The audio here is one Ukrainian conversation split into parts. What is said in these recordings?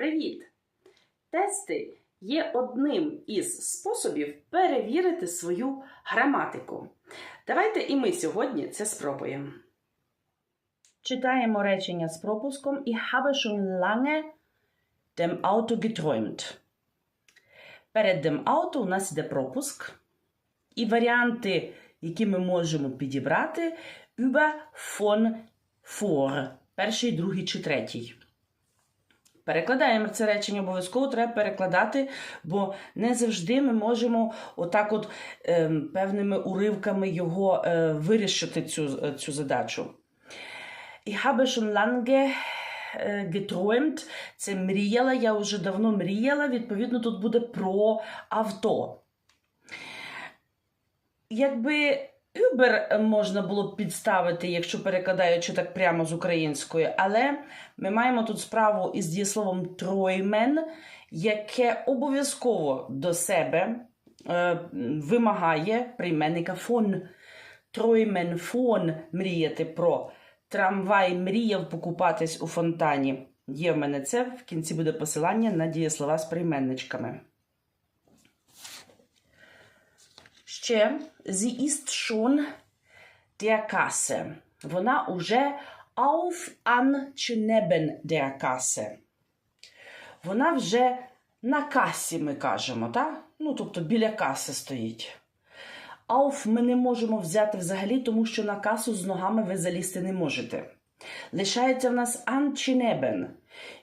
Привіт! Тести є одним із способів перевірити свою граматику. Давайте і ми сьогодні це спробуємо. Читаємо речення з пропуском Ich habe schon lange dem Auto geträumt. Перед dem Auto у нас йде пропуск. І варіанти, які ми можемо підібрати, über, von, vor. Перший, другий чи третій. Перекладаємо це речення, обов'язково треба перекладати, бо не завжди ми можемо отак от е, певними уривками його е, вирішити цю, цю задачу. Ich habe schon lange е, geträumt. Це мріяла, я вже давно мріяла. Відповідно, тут буде про авто. Якби Uber можна було б підставити, якщо перекладаючи так прямо з української, але ми маємо тут справу із дієсловом троymen, яке обов'язково до себе е, вимагає прийменника фон. Троймен фон мріяти про трамвай мріяв покупатись у фонтані. Є в мене це, в кінці буде посилання на дієслова з прийменничками. Ще sie ist schon der Kasse. Вона уже auf an чи neben der Kasse. Вона вже на касі, ми кажемо, так? Ну, тобто біля каси стоїть. Auf ми не можемо взяти взагалі, тому що на касу з ногами ви залізти не можете. Лишається в нас an чи neben.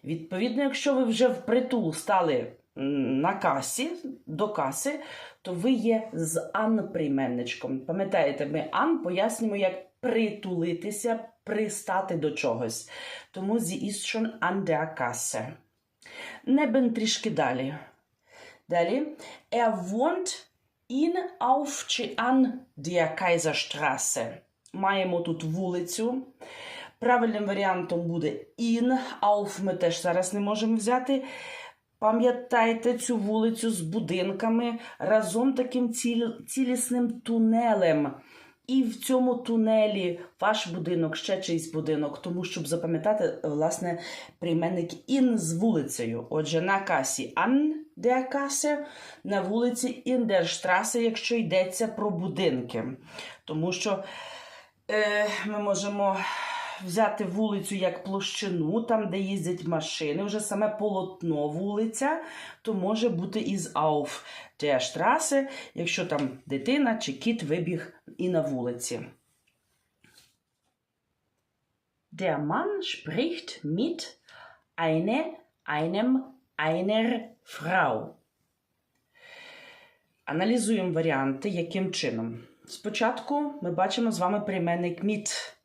Відповідно, якщо ви вже впритул стали на касі, до каси, то ви є з ан прийменничком. Пам'ятаєте, ми ан пояснюємо, як притулитися, пристати до чогось. Тому ist schon an der Kasse. Небен трішки далі. Далі. Er wohnt in auf чи an der Kaiserstraße. Маємо тут вулицю. Правильним варіантом буде in, auf ми теж зараз не можемо взяти. Пам'ятайте цю вулицю з будинками разом таким цілісним тунелем. І в цьому тунелі ваш будинок, ще чийсь будинок, тому щоб запам'ятати, власне, прийменник in з вулицею. Отже, на касі an der Kasse, на вулиці Straße, якщо йдеться про будинки. Тому що е, ми можемо взяти вулицю як площину, там, де їздять машини, вже саме полотно вулиця, то може бути із auf der Straße, якщо там дитина чи кіт вибіг і на вулиці. Der Mann spricht mit eine, einem, einer Frau. Аналізуємо варіанти, яким чином. Спочатку ми бачимо з вами прийменник mit.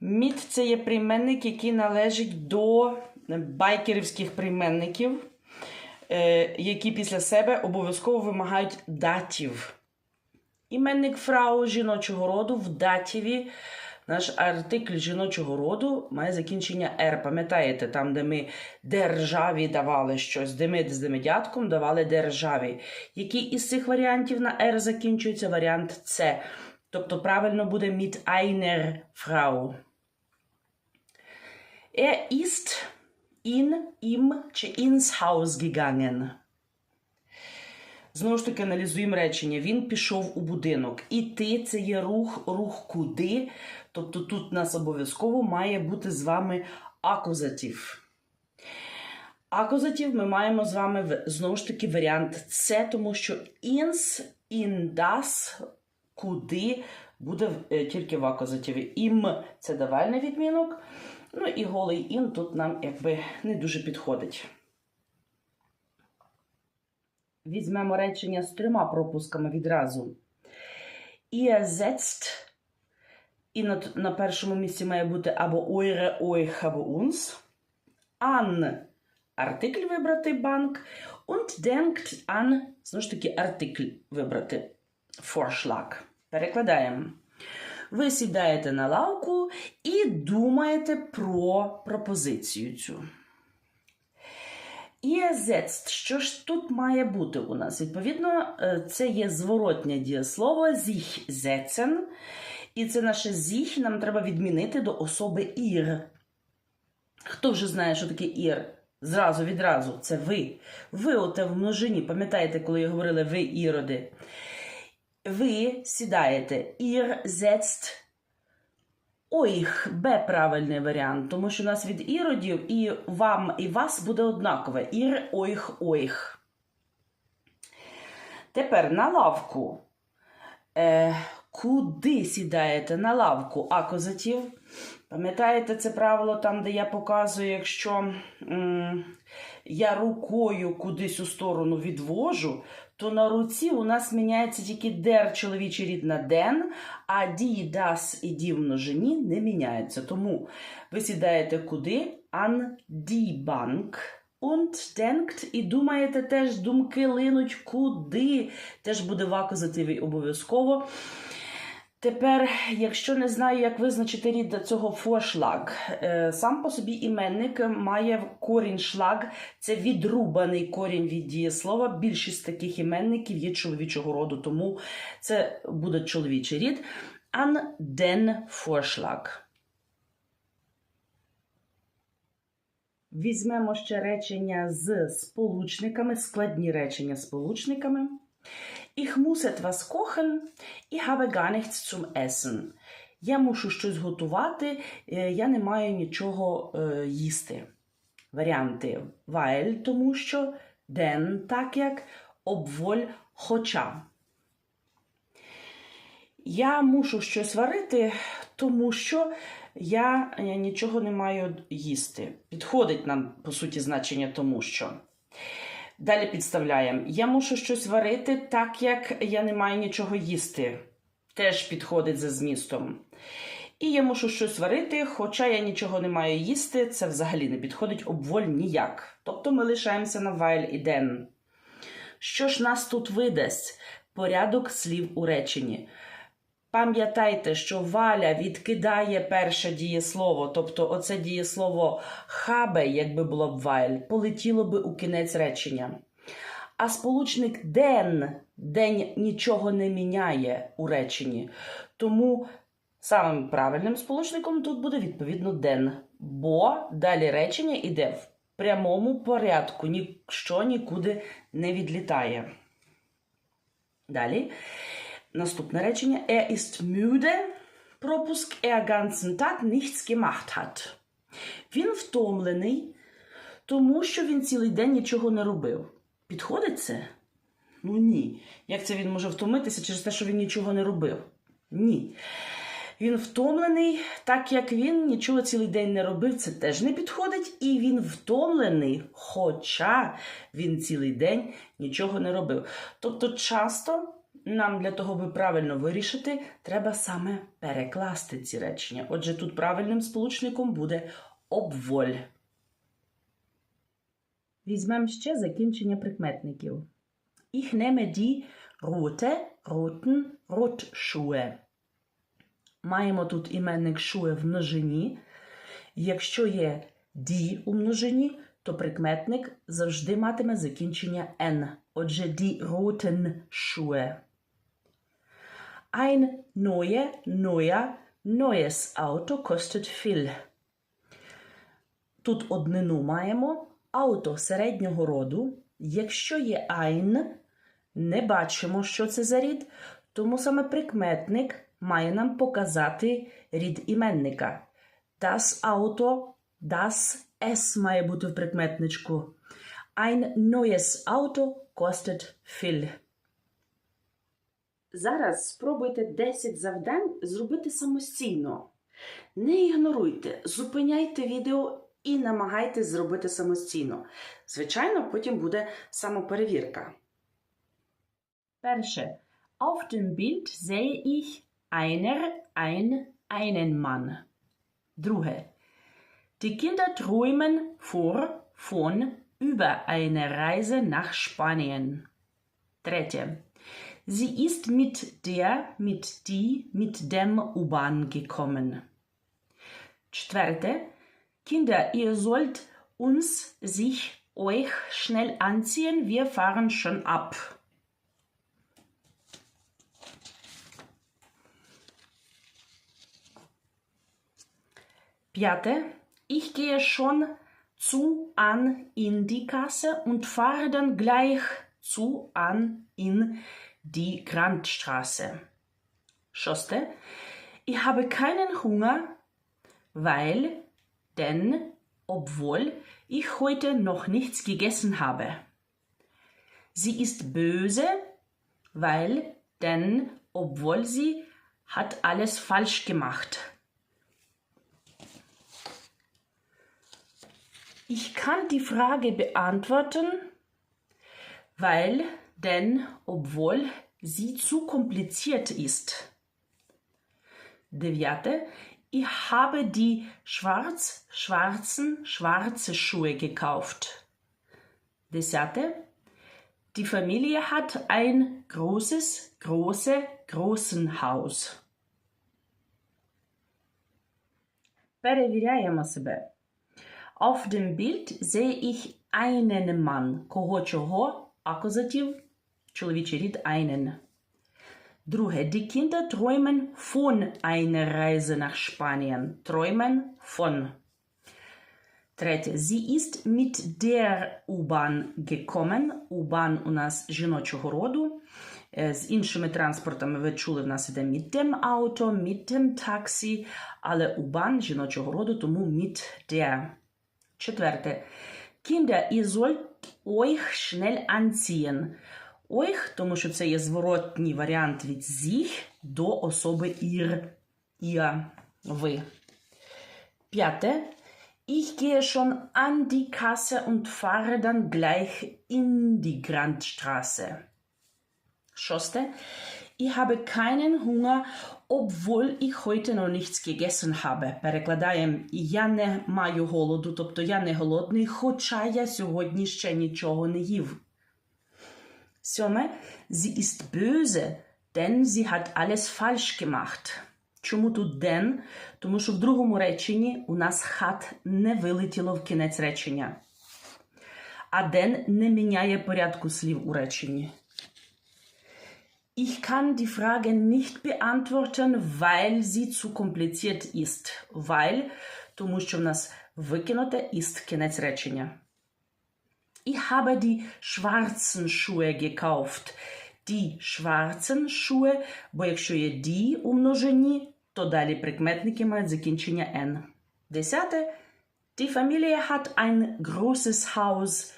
Міт це є прийменник, який належить до байкерівських прийменників, е, які після себе обов'язково вимагають датів. Іменник фрау жіночого роду в датіві. Наш артикль жіночого роду має закінчення «р». Пам'ятаєте, там, де ми державі давали щось, де ми з демедятком давали державі. Який із цих варіантів на «р» закінчується варіант С. Тобто правильно буде mit einer Frau. Er ist in, im чи ins Haus gegangen. Знову ж таки, аналізуємо речення. Він пішов у будинок. Іти це є рух, рух куди. Тобто тут нас обов'язково має бути з вами акузатив. Акузатив ми маємо з вами знову ж таки варіант С, тому що in das, куди буде е, тільки в акузативі. Ім це давальний відмінок. Ну і голий ін тут нам якби не дуже підходить. Візьмемо речення з трьома пропусками відразу. Ihr setzt, і на, на першому місці має бути або eure, euch, або uns. An артикль вибрати банк. Und denkt an, знову ж таки, артикль вибрати Vorschlag. Перекладаємо. Ви сідаєте на лавку і думаєте про пропозицію цю. Setzt. Що ж тут має бути у нас? Відповідно, е, це є зворотнє дієслово sich setzen. І це наше sich нам треба відмінити до особи ir. Хто вже знає, що таке ir? Зразу відразу це ви. Ви оте в множині. Пам'ятаєте, коли говорили ви іроди? Ви сідаєте. Ір setzt euch. Б правильний варіант, тому що у нас від іродів і вам, і вас буде однакове. Ір euch, euch. Тепер на лавку. Е, куди сідаєте на лавку акузатив? Пам'ятаєте це правило там, де я показую, якщо м, я рукою кудись у сторону відвожу, то на руці у нас міняється тільки дер чоловічий рід на ден, а ді, дас і ді в множині не міняється. Тому ви сідаєте куди? An die Bank. Und denkt, і думаєте теж, думки линуть куди. Теж буде в акузативі обов'язково. Тепер, якщо не знаю, як визначити рід до цього форшлаг, е, сам по собі іменник має корінь шлаг, це відрубаний корінь від дієслова. Більшість таких іменників є чоловічого роду, тому це буде чоловічий рід. An den. Візьмемо ще речення з сполучниками, складні речення з сполучниками. Ich muss etwas kochen, ich habe gar nichts zum Essen. Я мушу щось готувати, е, я не маю нічого е, їсти. Варіанти weil, тому що, den, так як, obwohl, хоча. Я мушу щось варити, тому що я е, нічого не маю їсти. Підходить нам, по суті, значення тому що. Далі підставляємо. Я мушу щось варити, так як я не маю нічого їсти. Теж підходить за змістом. І я мушу щось варити, хоча я нічого не маю їсти, це взагалі не підходить обволь ніяк. Тобто ми лишаємося на while і den. Що ж нас тут видасть? Порядок слів у реченні. Пам'ятайте, що валя відкидає перше дієслово, тобто оце дієслово хабе, якби було б вайль, полетіло би у кінець речення. А сполучник ден, день нічого не міняє у реченні. Тому самим правильним сполучником тут буде відповідно ден, бо далі речення йде в прямому порядку, ніщо нікуди не відлітає. Далі. Наступне речення. Er ist müde, пропуск er ganzen Tag nichts gemacht hat. Він втомлений, тому що він цілий день нічого не робив. Підходить це? Ну ні. Як це він може втомитися через те, що він нічого не робив? Ні. Він втомлений, так як він нічого цілий день не робив, це теж не підходить. І він втомлений, хоча він цілий день нічого не робив. Тобто, часто нам для того, аби правильно вирішити, треба саме перекласти ці речення. Отже, тут правильним сполучником буде обволь. Візьмемо ще закінчення прикметників. Ich nehme die rote, roten, rotschuhe. Маємо тут іменник шуе в множині. Якщо є ді у множині, то прикметник завжди матиме закінчення n. Отже, die roten Schuhe. Ein neue, neuer, neues Auto kostet viel. Тут однину маємо. Ауто середнього роду. Якщо є ein, не бачимо, що це за рід, тому саме прикметник має нам показати рід іменника. Das Auto, das S має бути в прикметничку. Ein neues Auto kostet viel. Зараз спробуйте 10 завдань зробити самостійно. Не ігноруйте, зупиняйте відео і намагайтесь зробити самостійно. Звичайно, потім буде самоперевірка. Перше. Auf dem Bild sehe ich einer, ein, einen Mann. Друге. Die Kinder träumen vor, von, über eine Reise nach Spanien. Dritte. Sie ist mit der, mit die, mit dem U-Bahn gekommen. Czwerte. Kinder, ihr sollt uns, sich, euch schnell anziehen, wir fahren schon ab. Piate, ich gehe schon zu an in die Kasse und fahre dann gleich zu an in die Grandstraße. Schoste, ich habe keinen Hunger, weil, denn, obwohl ich heute noch nichts gegessen habe. Sie ist böse, weil, denn, obwohl sie hat alles falsch gemacht. Ich kann die Frage beantworten, weil, denn, obwohl sie zu kompliziert ist. Deviate, ich habe die schwarz-schwarzen schwarze Schuhe gekauft. Desiate, die Familie hat ein großes, große, großen Haus. Перевіряємо себе. Auf dem Bild sehe ich einen Mann. Кого чого? Акузатив. Чоловічий рід einen. Друге. Die Kinder träumen von einer Reise nach Spanien. Träumen von. Третє. Sie ist mit der U-Bahn gekommen. U-Bahn у нас жіночого роду. Е, З іншими транспортами ви чули, в нас іде mit dem Auto, mit dem Taxi, але U-Bahn жіночого роду, тому mit der. Четверте. Kinder, ihr sollt euch schnell anziehen. Euch, тому що це є зворотній варіант від sich до особи ihr, ihr, ви. П'яте. Ich gehe schon an die Kasse und fahre dann gleich in die Grandstraße. Шосте. Ich habe keinen Hunger, obwohl ich heute noch nichts gegessen habe. Перекладаємо я не маю голоду, тобто я не голодний, хоча я сьогодні ще нічого не їв. Сьоме. Sie ist böse, denn sie hat alles falsch gemacht. Чому тут denn? Тому що в другому реченні у нас hat не вилетіло в кінець речення. А denn не міняє порядку слів у реченні. Ich kann die Frage nicht beantworten, weil sie zu kompliziert ist. Weil, тому що в нас викинуте ist кінець речення. Ich habe die schwarzen Schuhe gekauft. Die schwarzen Schuhe, бо якщо є die у множині, то далі прикметники мають закінчення n. Десяте. Die Familie hat ein großes Haus.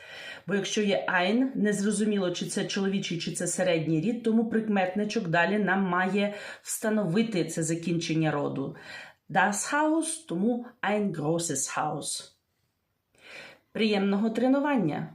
Бо якщо є айн, незрозуміло, чи це чоловічий, чи це середній рід, тому прикметничок далі нам має встановити це закінчення роду. Das Haus, тому ein großes Haus. Приємного тренування!